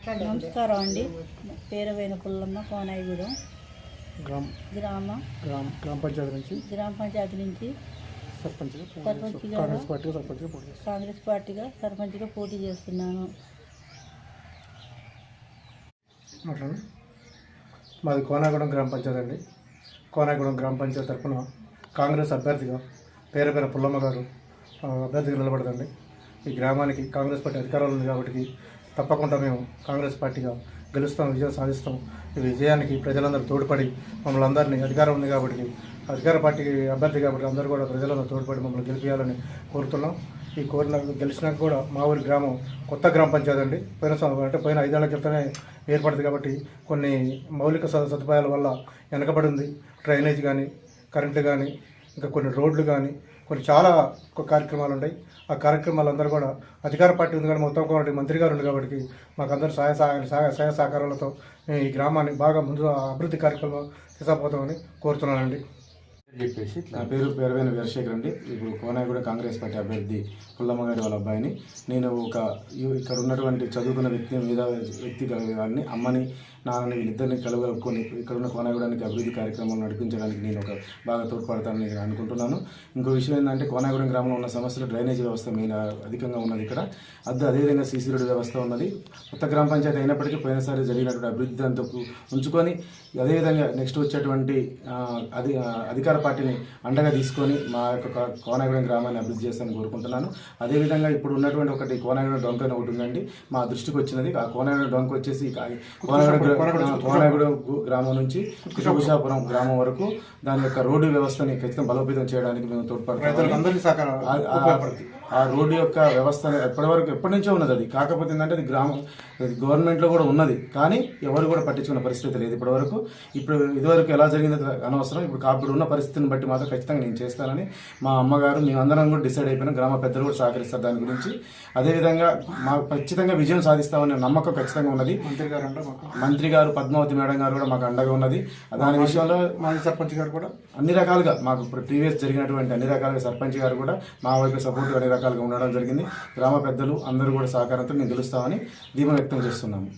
నమస్కారం అండి. పేరవైన పుల్లమ్మ కోనాయిగూడెం గ్రామ. గ్రామ. గ్రామ గ్రామ పంచాయతీ నుంచి. గ్రామ పంచాయతీ నుంచి సర్పంచ్గా పోటీ సర్పంచ్గా చేస్తాను. కాంగ్రెస్ పార్టీగా సర్పంచ్గా పోటీ కాంగ్రెస్ పార్టీగా సర్పంచ్గా పోటీ చేస్తున్నాను. మాది కోనాగూడెం గ్రామ పంచాయతీ అండి. కోనాగూడెం గ్రామ పంచాయతీ తరఫున కాంగ్రెస్ అభ్యర్థిగా పేర పేర పుల్లమ్మ గారు అభ్యర్థిగా నిలబడదండి. ఈ గ్రామానికి కాంగ్రెస్ పార్టీ అధికారంలో ఉంది కాబట్టి తప్పకుండా మేము కాంగ్రెస్ పార్టీగా గెలుస్తాం విజయం సాధిస్తాం. ఈ విజయానికి ప్రజలందరూ తోడ్పడి మమ్మల్ని అందరినీ అధికారం ఉంది కాబట్టి అధికార పార్టీ అభ్యర్థి కాబట్టి అందరూ కూడా ప్రజలందరూ తోడ్పడి మమ్మల్ని గెలిపించాలని కోరుతున్నాం. ఈ కోరిన గెలిచినాక కూడా మా ఊరి గ్రామం కొత్త గ్రామ పంచాయతీ అండి. పోయిన అంటే పోయిన ఐదేళ్ళ క్రితమే ఏర్పడింది కాబట్టి కొన్ని మౌలిక స- సదుపాయాల వల్ల వెనకబడి ఉంది. డ్రైనేజ్ కానీ కరెంటు కానీ ఇంకా కొన్ని రోడ్లు కానీ కొన్ని చాలా కార్యక్రమాలు ఉన్నాయి. ఆ కార్యక్రమాలు అందరూ కూడా అధికార పార్టీ ఉంది కానీ మొత్తం కూడా మంత్రి గారు ఉంది కాబట్టి మాకందరూ సహాయ సహాయ సహాయ సహాయ సహకారాలతో ఈ గ్రామాన్ని బాగా ముందు అభివృద్ధి కార్యక్రమం తీసుకుపోతామని కోరుతున్నానండి. చెప్పేసి నా పేరు పేరువైన వీరశేఖర్ అండి. ఇప్పుడు కోనాగూడ కాంగ్రెస్ పార్టీ అభ్యర్థి పుల్లమ్మ గారి వాళ్ళ అబ్బాయిని. నేను ఒక ఇక్కడ ఉన్నటువంటి చదువుకున్న వ్యక్తి మీద వ్యక్తి వాడిని అమ్మని నాన్నని వీళ్ళిద్దరిని కలుగుకొని ఇక్కడ ఉన్న కోనాగూడానికి అభివృద్ధి కార్యక్రమాలు నడిపించడానికి నేను ఒక బాగా తోడ్పడతానని నేను అనుకుంటున్నాను. ఇంకో విషయం ఏంటంటే కోనాగూడెం గ్రామంలో ఉన్న సమస్యలు డ్రైనేజ్ వ్యవస్థ మెయిన్ అధికంగా ఉన్నది ఇక్కడ. అది అదేవిధంగా సీసీ రోడ్డు వ్యవస్థ ఉన్నది. కొత్త గ్రామ పంచాయతీ అయినప్పటికీ పోయినసారి జరిగినటువంటి అభివృద్ధి అంతా ఉంచుకొని అదేవిధంగా నెక్స్ట్ వచ్చేటువంటి అది అధి అధికార పార్టీని అండగా తీసుకొని మా యొక్క కోనాగూడెం గ్రామాన్ని అభివృద్ధి చేస్తానని కోరుకుంటున్నాను. అదేవిధంగా ఇప్పుడు ఉన్నటువంటి ఒకటి కోనాగూడెం డొంక అని ఒకటి ఉందండి. మా దృష్టికి వచ్చినది. ఆ కోనాగూడెం డొంక వచ్చేసి కోనాగూడెం కోనాగూడెం గ్రామం నుంచి కుషాపురం గ్రామం వరకు దాని యొక్క రోడ్డు వ్యవస్థని ఖచ్చితంగా బలోపేతం చేయడానికి మేము తోడ్పడతాం. ఆ- రోడ్డు యొక్క వ్యవస్థ ఎప్పటివరకు ఎప్పటి నుంచో ఉన్నది అది. కాకపోతే ఏంటంటే అది గ్రామం అది గవర్నమెంట్లో కూడా ఉన్నది. కానీ ఎవరు కూడా పట్టించుకున్న పరిస్థితి లేదు ఇప్పటివరకు. ఇప్పుడు ఇదివరకు ఎలా జరిగిందో అనవసరం. ఇప్పుడు ఇప్పుడు ఉన్న పరిస్థితిని బట్టి మాత్రం ఖచ్చితంగా నేను చేస్తానని మా అమ్మగారు మేమందరం కూడా డిసైడ్ అయిపోయినాం. గ్రామ పెద్దలు కూడా సహకరిస్తారు దాని గురించి. అదేవిధంగా మా ఖచ్చితంగా విజయం సాధిస్తామనే నమ్మకం ఖచ్చితంగా ఉన్నది. మంత్రి గారు మాకు మంత్రి గారు పద్మావతి మేడం గారు కూడా మాకు అండగా ఉన్నది. దాని విషయంలో మాజీ సర్పంచ్ గారు కూడా? అన్ని రకాలుగా మాకు ఇప్పుడు ప్రీవియస్ జరిగినటువంటి అన్ని రకాలుగా సర్పంచ్ గారు కూడా మా వైపు సపోర్ట్ అన్ని రకాలుగా ఉండడం జరిగింది. గ్రామ పెద్దలు అందరూ కూడా సహకారంతో మేము గెలుస్తామని ధీమా వ్యక్తం చేస్తున్నాము.